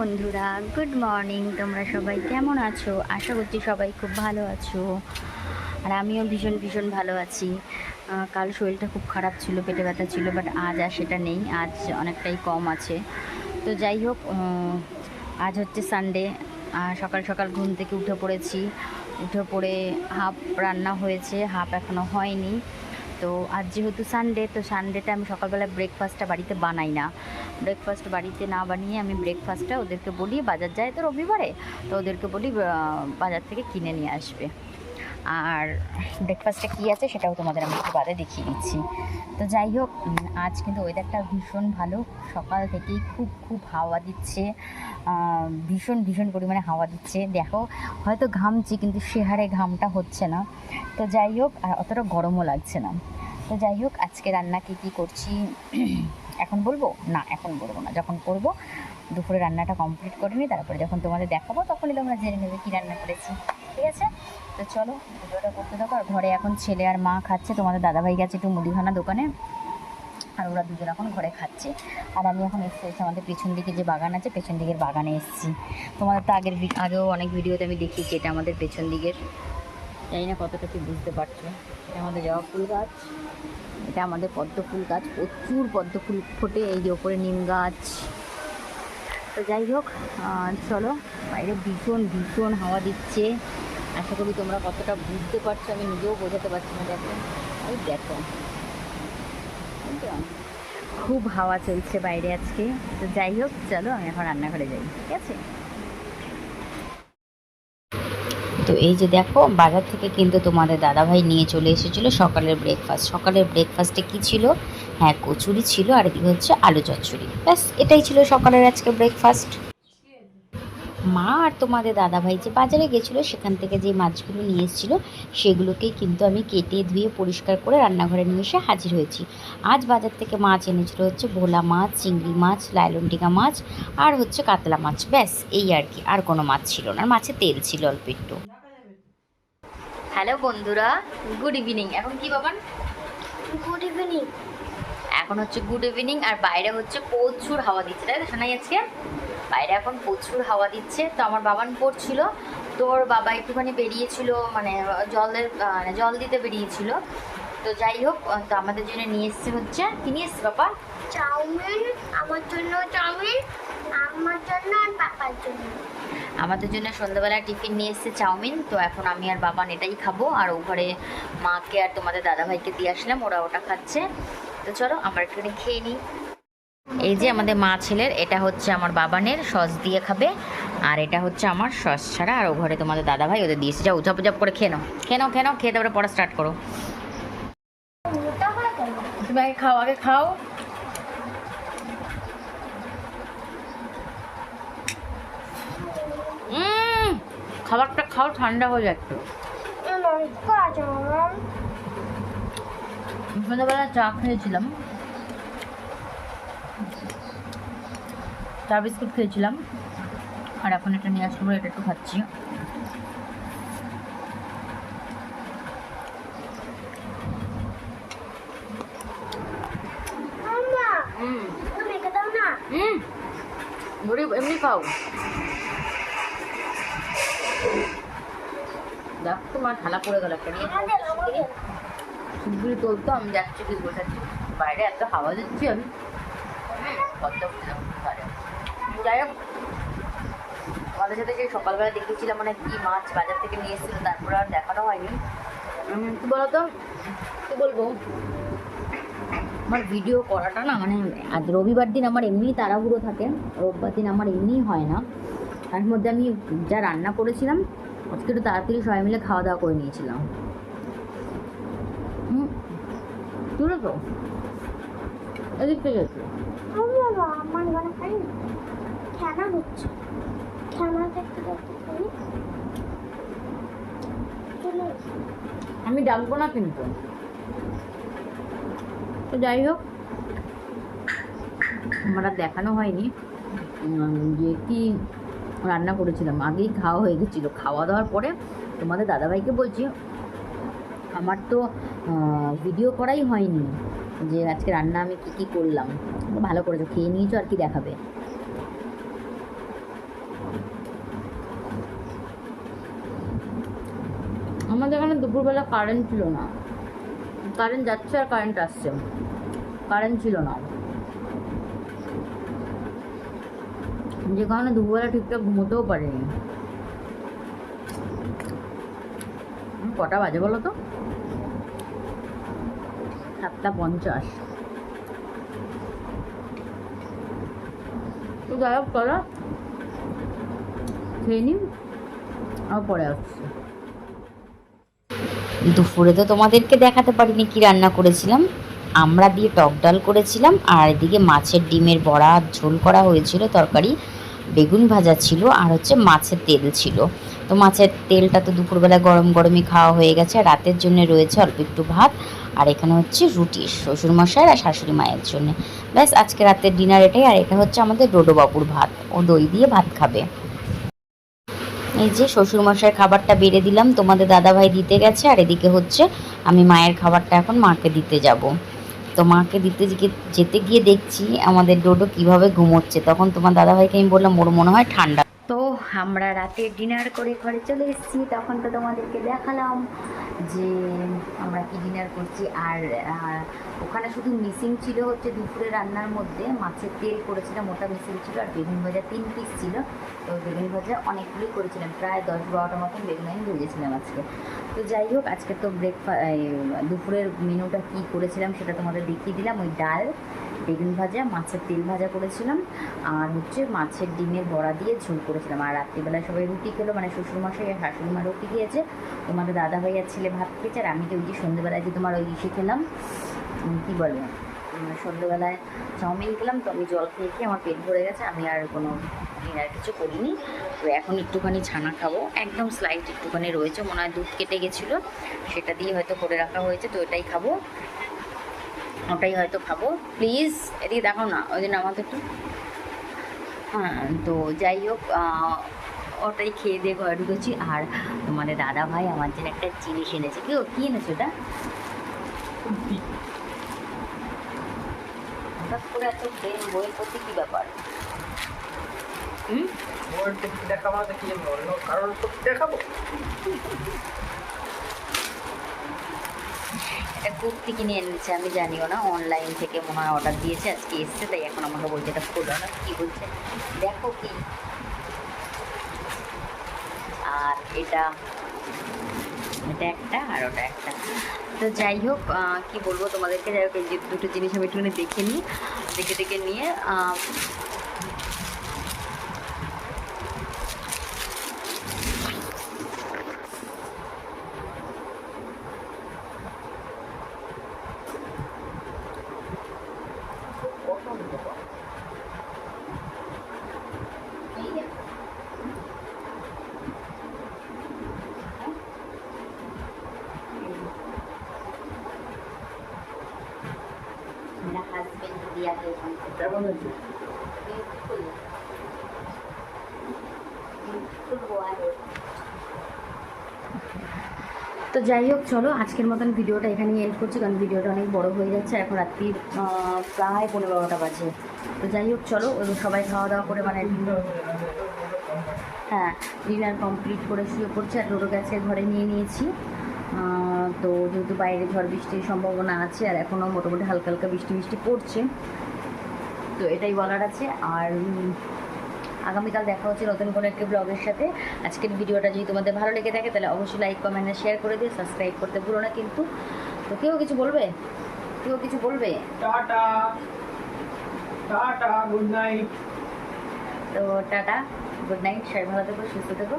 বন্ধুরা good morning তোমরা সবাই কেমন আছো? আশা করছি সবাই খুব ভালো আছো। আর আমিও ভীষণ ভীষণ ভালো আছি। কাল শরীরটা খুব খারাপ ছিল, পেটে ব্যথা ছিল বাট আজ আর সেটা নেই। আজ অনেকটাই কম আছে। তো যাই হোক আজ হচ্ছে সানডে সকাল সকাল ঘুম থেকে উঠে পড়েছি। উঠে পড়ে হাফ রান্না হয়েছে, হাফ এখনও হয়নি। তো আজ যেহেতু সানডে তো সানডেটা আমি সকালবেলা ব্রেকফাস্টটা বাড়িতে বানাই না। ব্রেকফাস্ট বাড়িতে না বানিয়ে আমি ব্রেকফাস্টটা ওদেরকে বলি, বাজার যায় তো রবিবারে, তো ওদেরকে বলি বাজার থেকে কিনে নিয়ে আসবে। আর ব্রেকফাস্টে কী আছে সেটাও তোমাদের আমি একটু বাদে দেখিয়ে দিচ্ছি। তো যাই হোক আজ কিন্তু ওয়েদারটা ভীষণ ভালো। সকাল থেকেই খুব খুব হাওয়া দিচ্ছে। ভীষণ ভীষণ পরিমাণে হাওয়া দিচ্ছে। দেখো, হয়তো ঘামছি কিন্তু সে হারে ঘামটা হচ্ছে না। তো যাই হোক, আর অতটা গরমও লাগছে না। তো যাই হোক, আজকে রান্না কী কী করছি? এখন বলব? না, এখন বলব না। যখন করব, দুপুরে রান্নাটা কমপ্লিট করে নিই তারপরে যখন তোমাদের দেখাবো, তখনই তোমরা জেনে নেবে কী রান্না করেছি। ঠিক আছে? তো চলো, ভিডিওটা করতে থাকো। আর ঘরে এখন ছেলে আর মা খাচ্ছে, তোমাদের দাদাভাই গেছে একটু মুদিখানা দোকানে। আর ওরা দুজন এখন ঘরে খাচ্ছে। আর আমি এখন এসে এসে আমাদের পেছন দিকে যে বাগান আছে, পেছন দিকের বাগানে এসেছি। তোমাদের তো আগের আগেও অনেক ভিডিওতে আমি দেখিয়েছি, এটা আমাদের পেছন দিকের। জানি না কতটা কি বুঝতে পারছ। এটা আমাদের জবা ফুল গাছ। এটা আমাদের পদ্ম ফুল গাছ। প্রচুর পদ্ম ফুল ফোটে, এই যে ওপরে নিম গাছ। তো যাই হোক চলো, বাইরে ভীষণ ভীষণ হাওয়া দিচ্ছে। আশা করি তোমরা কতটা বুঝতে পারছ, আমি নিজেও বোঝাতে পারছি না, দেখো। এই দেখো। খুব হাওয়া চলছে বাইরে আজকে। তো যাই হোক, চলো আমি এখন রান্নাঘরে যাই, ঠিক আছে? তো এই যে দেখো, বাজার থেকে কিন্তু তোমাদের দাদাভাই নিয়ে চলে এসেছিল সকালের ব্রেকফাস্ট সকালের ব্রেকফাস্টে কি ছিল? হ্যাঁ কচুরি ছিল আর এদিকে হচ্ছে আলু চচ্চড়ি। ব্যাস, এটাই ছিল সকালের আজকে ব্রেকফাস্ট মা আর তোমাদের দাদাভাই যে বাজারে গেছিল সেখান থেকে যে মাছগুলো নিয়ে এসেছিল সেগুলোকেই কিন্তু আমি কেটে ধুয়ে পরিষ্কার করে রান্নাঘরে নিয়ে এসে হাজির হয়েছি। আজ বাজার থেকে মাছ এনেছিল হচ্ছে ভোলা মাছ চিংড়ি মাছ লাইলনটিকা মাছ আর হচ্ছে কাতলা মাছ। ব্যাস এই আর কি আর কোনো মাছ ছিল না। আর মাছে তেল ছিল অল্প একটু। হ্যালো বন্ধুরা গুড ইভিনিং এখন কি বাবান গুড ইভিনিং এখন হচ্ছে গুড ইভিনিং আর বাইরে হচ্ছে প্রচুর হাওয়া দিচ্ছে তাই তো শোনাই আজকে বাইরে এখন প্রচুর হাওয়া দিচ্ছে তো আমার বাবান পড়ছিল তোর বাবা একটুখানি বেরিয়েছিল মানে জলের মানে জল দিতে বেরিয়েছিল তো যাই হোক তো আমাদের জন্য নিয়ে এসছে হচ্ছে কি নিয়ে এসছে বাবা? চাউমিন আমার জন্য চাউমিন আমার জন্য আর পাপার জন্য। আমাদের জন্য সন্ধ্যাবেলা টিফিন নিয়ে এসছে চাউমিন তো এখন আমি আর বাবান এটাই খাব আর ও ঘরে মাকে আর তোমাদের দাদাভাইকে দিয়ে আসলাম ওরা ওটা খাচ্ছে। তো চলো আমরা একটুখানি খেয়ে নিই। এই যে আমাদের মা ছেলের এটা হচ্ছে আমার বাবানের সস দিয়ে খাবে। আর এটা হচ্ছে আমার সস ছাড়া। আর ও ঘরে তোমাদের দাদাভাই ওদের দিয়েছে। যাও উচাপ উচাপ করে খেয়ে নাও। খেয়ে নাও খেয়ে নাও খেয়ে তারপরে পড়া স্টার্ট করো। তুমি আগে খাও আগে খাও। খাবারটা খাও ঠান্ডা হয়ে যাচ্ছে। আমার সন্ধ্যাবেলা চা খেয়েছিলাম। চা বিস্কুট খেয়েছিলাম। আর এখন এটা নিয়ে আসব এটা একটু খাচ্ছি। আম্মা হুম। তুমি মেখে দাও না। হুম। মুড়ি এমনি খাও। দেখ তোমার থালা পড়ে গেল একটা। নিয়ে শিগগিরি তোলতো আমি যাচ্ছি কি বসাচ্ছি। বাইরে এত হাওয়া দিচ্ছি আমি। কত যাই হোক আমাদের সাথে সেই সকালবেলা দেখেছিলাম মানে কি মাছ বাজার থেকে নিয়ে এসেছিল, তারপরে আর দেখানো হয়নি। কি বলতো? কি বলব? আমার ভিডিও করাটা না মানে আজ রবিবার দিন আমার এমনি তাড়াহুড়ো থাকে, রোববার দিন আমার এমনিই হয় না। তার মধ্যে আমি যা রান্না করেছিলাম, আজকে একটু তাড়াতাড়ি সবাই মিলে খাওয়া দাওয়া করে নিয়েছিলাম হুম তুলে তো এদিক থেকে। বাবা আমার ঘরে খাই না খেলা হচ্ছে খেলা দেখতে। আমি ডাকবো না কিন্তু। তো যাই হোক আমার আর দেখানো হয়নি। যে কি রান্না করেছিলাম আগেই খাওয়া হয়ে গেছিল। খাওয়া দাওয়ার পরে তোমাদের দাদাভাইকে বলছি আমার তো ভিডিও করাই হয়নি যে আজকে রান্না আমি কী কী করলাম। ভালো করেছ, খেয়ে নিয়েছো আর কি দেখাবে? আমাদের এখানে দুপুরবেলা কারেন্ট ছিল না। কারেন্ট যাচ্ছে আর কারেন্ট আসছে। কারেন্ট ছিল না। যে কারণে দুপুরবেলা ঠিকঠাক ঘুমোতেও পারিনি। কটা বাজে বলো তো? সাতটা পঞ্চাশ। তো চলো খেয়ে আর পরে আসছি। দুপুরে তো তোমাদেরকে দেখাতে পারিনি কি রান্না করেছিলাম। আমরা দিয়ে টক ডাল করেছিলাম, আর এদিকে মাছের ডিমের বড়া ঝোল করা হয়েছিল, তরকারি। বেগুন ভাজা ছিল, আর হচ্ছে মাছের তেল ছিল। তো মাছের তেলটা তো দুপুরবেলা গরম গরমই খাওয়া হয়ে গেছে, রাতের জন্য রয়েছে অল্প একটু ভাত, আর এখানে হচ্ছে রুটি শ্বশুর মশাই আর শাশুড়ি মায়ের জন্য। ব্যাস, আজকে রাতের ডিনার এটাই, আর এটা হচ্ছে আমাদের ডোডোবাবুর ভাত, ও দই দিয়ে ভাত খাবে। এই যে শ্বশুরমশাইয়ের খাবারটা বেড়ে দিলাম, তোমাদের দাদাভাই দিতে গেছে, আর এদিকে হচ্ছে আমি মায়ের খাবারটা এখন মাকে দিতে যাব। তো মাকে দিতে যেতে গিয়ে দেখছি আমাদের ডোডো কীভাবে ঘুমোচ্ছে, তখন তোমার দাদাভাইকে আমি বললাম, ওর মনে হয় ঠান্ডা তো আমরা রাতে ডিনার করে ঘরে চলে এসেছি। তখন তো তোমাদেরকে দেখালাম যে আমরা কি ডিনার করছি। আর ওখানে শুধু মিসিং ছিল হচ্ছে দুপুরে রান্নার মধ্যে। মাছের তেল করেছিলাম, ওটা মিসিং ছিল আর বেগুন ভাজা তিন পিস ছিল। তো বেগুন ভাজা অনেকগুলোই করেছিলাম। প্রায় দশ বারোটা মতন বেগুন আমি ভেজেছিলাম আজকে। তো যাই হোক, আজকে তো ব্রেকফাস্ট দুপুরের মেনুটা কী করেছিলাম সেটা তোমাদের দেখিয়ে দিলাম। ওই ডাল বেগুন ভাজা, মাছের তেল ভাজা করেছিলাম, আর হচ্ছে মাছের ডিমের বড়া দিয়ে ঝোল করেছিলাম। আর রাত্রিবেলায় সবাই রুটি খেলো মানে শ্বশুরমশাই আর শাশুড়ি মা রুটি খেয়েছে। তোমাদের দাদা ভাই আর ছেলে ভাত খেয়েছে, আর আমি ওই যে সন্ধ্যেবেলায় যে তোমার ওই ইসে খেলাম কী বলব? সন্ধ্যেবেলায় চাউমিন খেলাম, তো আমি জল খেয়ে খেয়ে আমার পেট ভরে গেছে, আমি আর কোনো আর কিছু করিনি। তো এখন একটুখানি ছানা খাব, একদম স্লাইট একটুখানি রয়েছে, মনে হয় দুধ কেটে গেছিল, সেটা দিয়ে হয়তো করে রাখা হয়েছে, তো এটাই খাব। ওটাই হয়তো খাব প্লিজ এদিকে দেখো না ওই দিন আমাদের একটু। হ্যাঁ তো যাই হোক ওটাই খেয়ে দিয়ে ঘরে ঢুকেছি। আর তোমাদের দাদা ভাই আমার জন্য একটা জিনিস এনেছে। কেউ কী এনেছে ওটা? হঠাৎ করে এত প্রেম বইয়ের প্রতি কী ব্যাপার? হুম? দেখাবো না তো কি জন্য? অন্য কারোর প্রতি দেখাবো। এটা কুর্তি কিনে এনেছে, আমি জানিও না অনলাইন থেকে মনে হয় অর্ডার দিয়েছে, আজকে এসছে, তাই এখন আমাকে বলছে এটা খোলো না, কি বলছে দেখো কি। আর এটা এটা একটা, আর ওটা একটা। তো যাই হোক কি বলব তোমাদেরকে? যাই হোক, এই যে দুটো জিনিস আমি একটুখানি দেখে নিই দেখে দেখে নিয়ে তো যাই হোক, চলো, আজকের মতন ভিডিওটা এখানেই এন্ড করছি, কারণ ভিডিওটা অনেক বড় হয়ে যাচ্ছে, এখন রাত্রি প্রায় পনেরো বারোটা বাজে। তো যাই হোক, চলো সবাই খাওয়া দাওয়া করে মানে হ্যাঁ ডিনার কমপ্লিট করে শুয়ে পড়ছে, আর টোটো গেছে, ঘরে নিয়ে নিয়েছি। তো যেহেতু বাইরে ঝড় বৃষ্টির সম্ভাবনা আছে, আর এখনও মোটামুটি হালকা হালকা বৃষ্টি বৃষ্টি পড়ছে তো এটাই বলার আছে। আর আগামীকাল দেখা হচ্ছে নতুন কোনো একটি ব্লগের সাথে। আজকের ভিডিওটা যদি তোমাদের ভালো লেগে থাকে তাহলে অবশ্যই লাইক কমেন্ট শেয়ার করে দিয়ে সাবস্ক্রাইব করতে ভুলো না কিন্তু। তো কেউ কিছু বলবে? কেউ কিছু বলবে? টাটা। টাটা গুড নাইট তো টাটা গুড নাইট সবাই ভালো থেকো সুস্থ থেকো।